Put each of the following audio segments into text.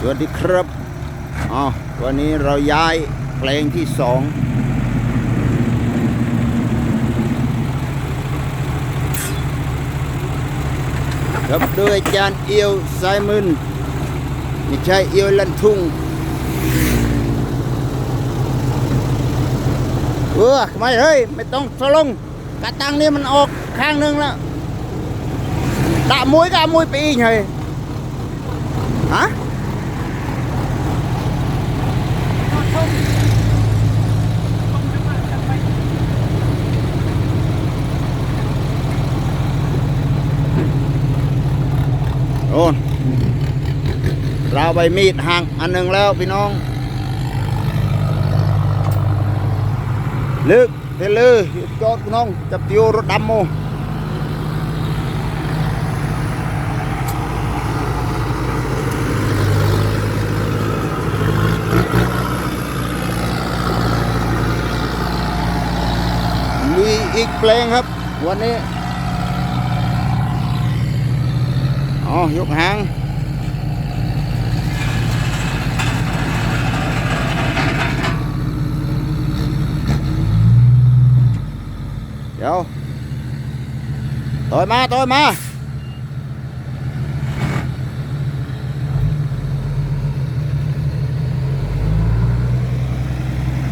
สวัสดีครับอ๋อวันนี้เราย้ายเพลงที่สองครับด้วยอาจารย์เอียวไซมึนไม่ใช่เอียวลันทุ่งเออไม่เฮ้ย ไม่ต้องสลงกระตังนี่มันออกข้างนึงแล้วดะมวยกะมวยไปอีกเลยฮะ ราวใบมีดห่างอันหนึ่งแล้วพี่น้อง ลึกเทลือจอดพี่น้องจับติวรถดำโมมีอีกเพลงครับ วันนี้ อ๋อ ยกหาง ดี๋ยวต่อยมาต่อยมา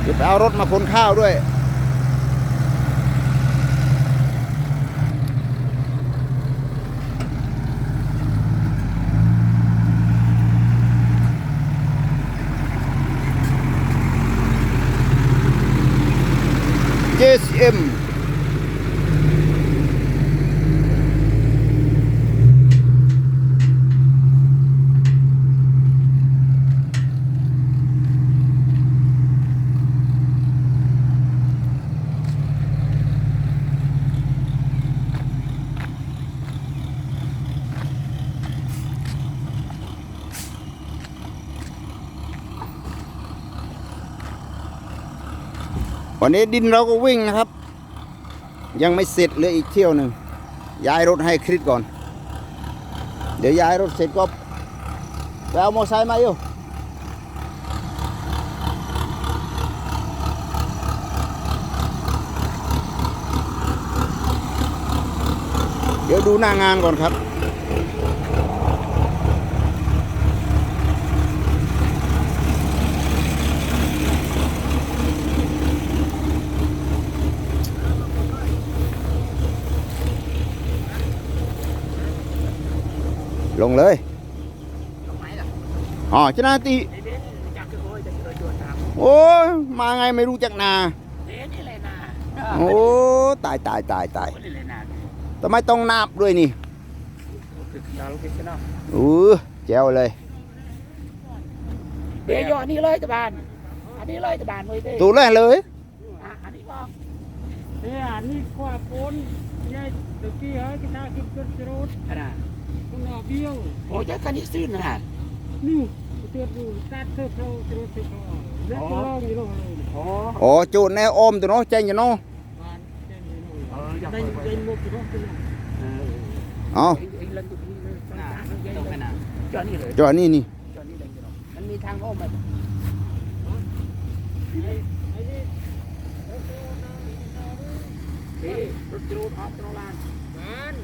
เดี๋ยวไปเอารถมาขนข้าวด้วย วันนี้ดินเราก็วิ่งนะครับ ยังไม่เสร็จเหลืออีกเที่ยวหนึ่งย้ายรถให้คริสก่อน เดี๋ยวย้ายรถเสร็จก็ไปเอามอไซค์มาอยู่เดี๋ยวดูหน้างานก่อนครับ ลงเลยอ๋อชนะตีโอ้ยมาไงไม่รู้จักนาโอ้ตายตายตายตายทำไมต้องนับด้วยนี่อือแจ๋วเลยเดี๋ยวยออันนี้เลยตะบานอันนี้เลยตะบานเลยเด้ตูแรกเลยอะอันนี้บอกเนี่ยนี่กว่าปนเนี่ยตะกี้เฮ้ยกินน้ำกินจนจะรถขนาด คุณเอาเบี้ยวโอ้ยจะคันนี้ซื้อขนาดนี่เตือนดูตัดเธอเขาจะรถเธอเขาเล็กก็ลองอยู่ลงเลยโอ้โอ้จูดแนวอมตัวเนาะเจงอยู่เนาะบ้านเจนอยู่เอออยากในไปในมุกอยู่เนาะคุณเออเอ๋อไอ้ไอ้เล่นตัวนี้เลยขนาดตรงขนาดจอนี่เลยจอนี่นี่จอนี่เลยมันมีทางอ้อมมาไอ้ไอ้นี่เฮ้ยรถจูดออฟตรงลานบ้านอ๋อ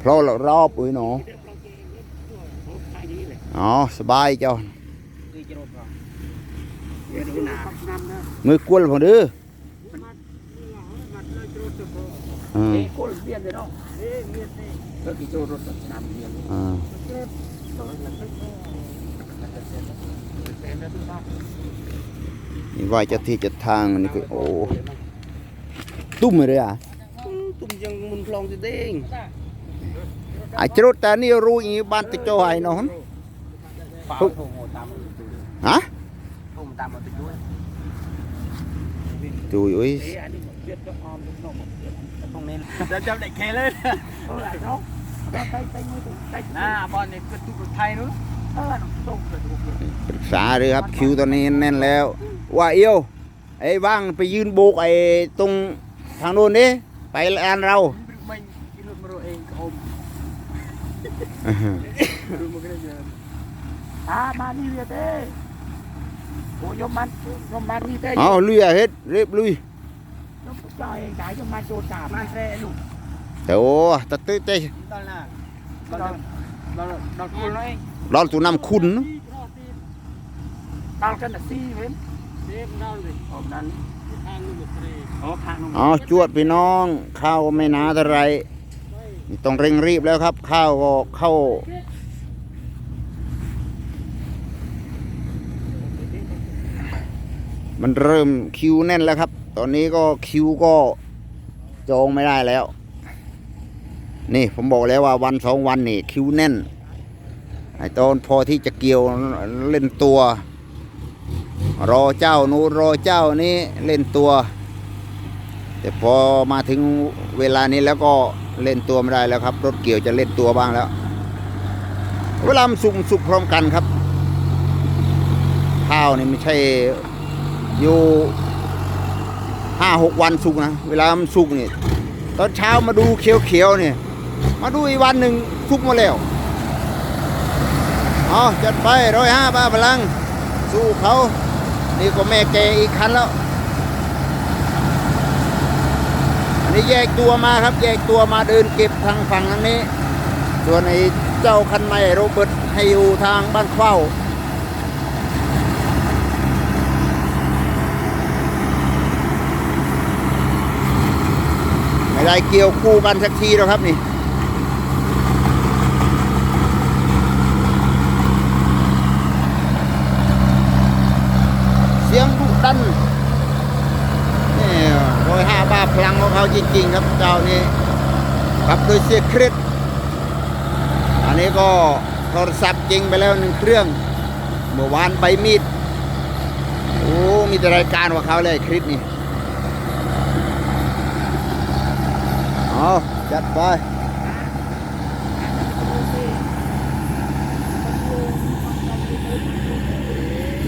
เพราะเรารอบอุ้ยหนอเดี๋ยวเราเกงเล็กด้วยโอ้ทางนี้เลยอ๋อสบายเจ้าคือจะรถก่อนมือกวนผมเด้อมัดหลังมัดเลยรถเธอเขาอืมเอ้ยโคตรเบี้ยเลยเนาะเอ๊ะเมียเต้เพื่อกี่จูดรถสนามเบี้ยอ่ารถตอนนั้นเขาเต็มแล้วทุกท่านนี่ว่าจะที่จะทางนี่ก็โอ้ตุ้มเลยอะ ตุ้มยังมุนคลองจะเด้งไอ้จรดแต่นี่รู้อีบ้านตะโจไอ้นอนเปล่าโทรตามมาติดฮะโทรตามมาติดด้วยจุยอุ้ยเอ้ยอันนี้เลือดก็ออมลูกน้องบอกเลือดตรงนี้จะจะได้เคเลยเออเนาะไปไปไปมือไปหน้าบอลเนี่ยกระตุกไทยนู้นเออตรงกระตุกปรึกษาเลยครับคิวตอนนี้แน่นแล้ว ว่าเอียวไอ้ว่างไปยืนโบกไอ้ตรงทางโน้นดิ ไปร้านเราไม่กินรถมาเองอมดูมันก็ได้เจอ à mà đi về thế ủa nhưng mà nhưng mà đi thế เอาลุยอะเฮ็ดรีบลุย nó cũng trời cái nhưng mà chỗ trả mà xe đủ แต่โอ้ตะตื้อเต้ đó là đó đó đó đó cool nói รอนตูน้ำคุณเนอะ tao chân là si với เด็กเราเลย hôm nay ทางนุ่ มตรี có khang không เอาจวดพี่น้องข้าวไม่หนาเท่าไรต้องเร่งรีบแล้วครับ ข้าวก็เข้ามันเริ่มคิวแน่นแล้วครับ ตอนนี้ก็คิวก็จองไม่ได้แล้ว นี่ผมบอกแล้วว่าวันสองวันนี่คิวแน่น ไอตอนพอที่จะเกี่ยวเล่นตัว รอเจ้านู้รอเจ้านี้เล่นตัว แต่พอมาถึงเวลานี้แล้วก็เล่นตัวไม่ได้แล้วครับ รถเกี่ยวจะเล่นตัวบ้างแล้ว เวลามันสุกสุกพร้อมกันครับ ข้าวนี่ไม่ใช่อยู่ห้าหกวันสุกนะ เวลามันสุกนี่ตอนเช้ามาดูเขียวๆเนี่ยมาดูอีกวันหนึ่งสุกมาแล้วเอาจัดไปร้อยห้าบ้าพลัง สู้เขา นี่ก็แม่แกอีกคันแล้ว อันนี้แยกตัวมาครับ แยกตัวมาเดินเก็บทางฝั่งนั้นนี้ ส่วนไอ้เจ้าคันใหม่โรเบิร์ตให้อยู่ทางบ้านเข้าไม่ได้เกี่ยวคู่กันสักทีหรอกครับนี่ันนี่ร้อยห้าบ้าพลังของเขาจริง ๆ ครับเจ้านี้ขับโดยเสียเครียดอันนี้ก็โทรศัพท์จริงไปแล้วหนึ่งเครื่อง เมื่อวานใบมีด โอ้ มีแต่รายการว่าเขาเลยคลิปนี่ เอาจัดไป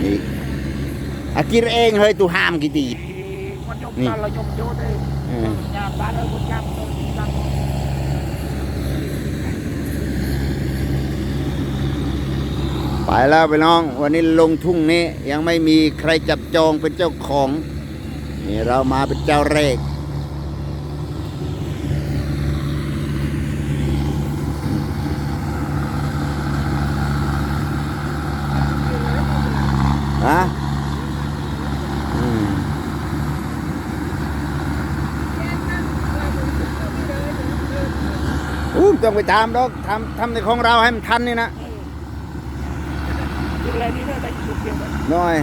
นี่ อากิรเองเฮ้ยตูห้ามกี่ตี thì con nhôm Nè. tao là nhôm vô đây Ừ. nhà bán ơi con nhắm tôi nhắm ไปแล้วไปน้อง วันนี้ลงทุ่งนี้ยังไม่มีใครจับจองเป็นเจ้าของ นี่เรามาเป็นเจ้าแรก ฮะอืมอู้ ต้องไปตามดอกทำทำในของเราให้มันทันนี่นะ Đi lên đi nữa đây chụp kia vậy หน่อย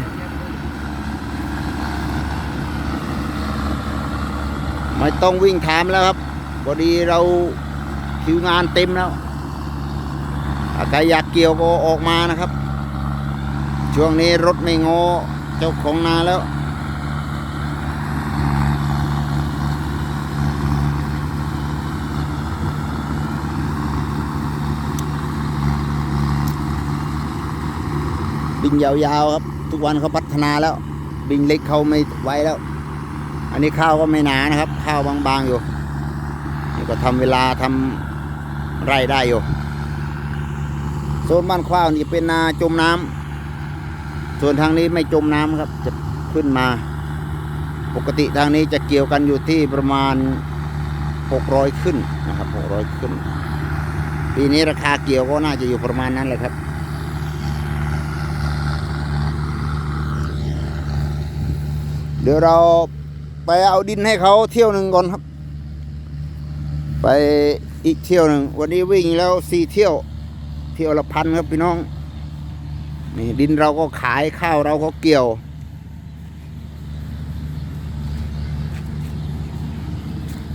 ไม่ต้องวิ่งถามแล้วครับพอดีเราคิวงานเต็มแล้วถ้าใครอยากเกี่ยวก็ออกมานะครับ ช่วงนี้รถไม่งอเจ้าของนาแล้ว บินยาวๆครับ ทุกวันเขาพัฒนาแล้ว บินเล็กเขาไม่ไว้แล้ว อันนี้ข้าวก็ไม่หนานะครับ ข้าวบางๆอยู่นี่ก็ทำเวลาทำไร่ได้อยู่โซนบ้านข้าวนี่เป็นนาจมน้ำส่วนทางนี้ไม่จมน้ำครับ จะขึ้นมา ปกติทางนี้จะเกี่ยวกันอยู่ที่ประมาณ 600 ขึ้นนะครับ 600 ขึ้นปีนี้ราคาเกี่ยวก็น่าจะอยู่ประมาณนั้นแหละครับ เดี๋ยวเราไปเอาดินให้เขาเที่ยวหนึ่งก่อนครับ ไปอีกเที่ยวหนึ่งวันนี้วิ่งแล้วสี่เที่ยว เที่ยวละพันครับพี่น้องนี่ดินเราก็ขายข้าวเราก็เกี่ยว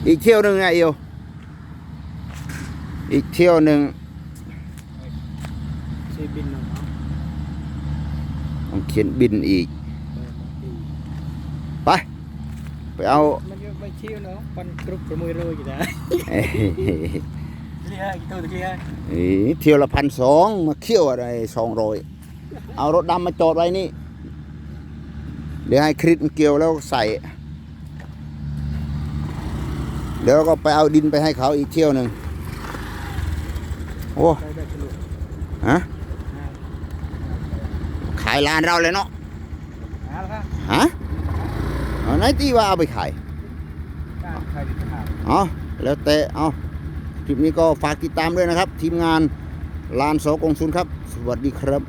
อีกเที่ยวหนึ่งไงเอียวอีกเที่ยวหนึ่ง xe pin nào đó ต้องเขียนบินอีก ไป ไปเอามันยังไม่ชิวเนาะปันกรุบจะมือเรืออยู่นะเอ้ย Đi đây tôi từ kia เอ้ยเที่ยวละพันสองมาเที่ยวอะไรสองร้อยเอารถดำมาจอดไว้นี่ เดี๋ยวให้คริสเกี่ยวแล้วใส่ เดี๋ยวก็ไปเอาดินไปให้เขาอีกเที่ยวหนึ่งโอ้ đây đây cái lụa ฮะ à ายลานเราเลยเนาะหาแล้วครับฮะ เอาไหนที่ว่าเอาไปขายการใครดีครับเอาแล้วแต่เอาคลิปนี้ก็ฝากติดตามด้วยนะครับ ทีมงานลานโสกงศูนย์ครับ สวัสดีครับ